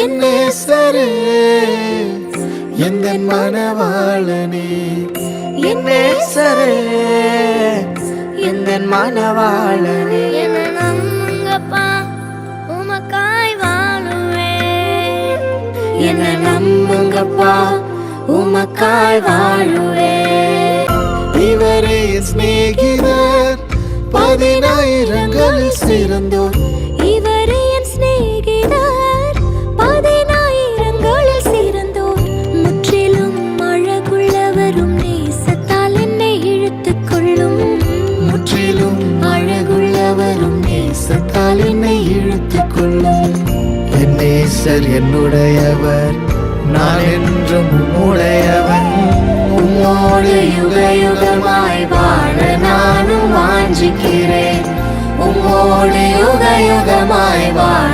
என் நேசரே எந்த மனவாளனே? என் நேசரே எந்த மனவாளனே? என்ன நம்புங்கப்பா உமக்காய் வாழுவேன் என்ன நம்புங்கப்பா உமக்காய் வாழுவேன் இவரே என் சிநேகிதர் பதினாயிரங்களில் என்னை இழுத்துக் கொள்ளும். என் நேசர் என்னுடையவர். நான் என்றும் உம்முடையவன். உம்மோடு யுக யுகமாய் வாழ நானும் வாஞ்சிக்கிறேன். உம்மோடு யுக யுகமாய் வாழ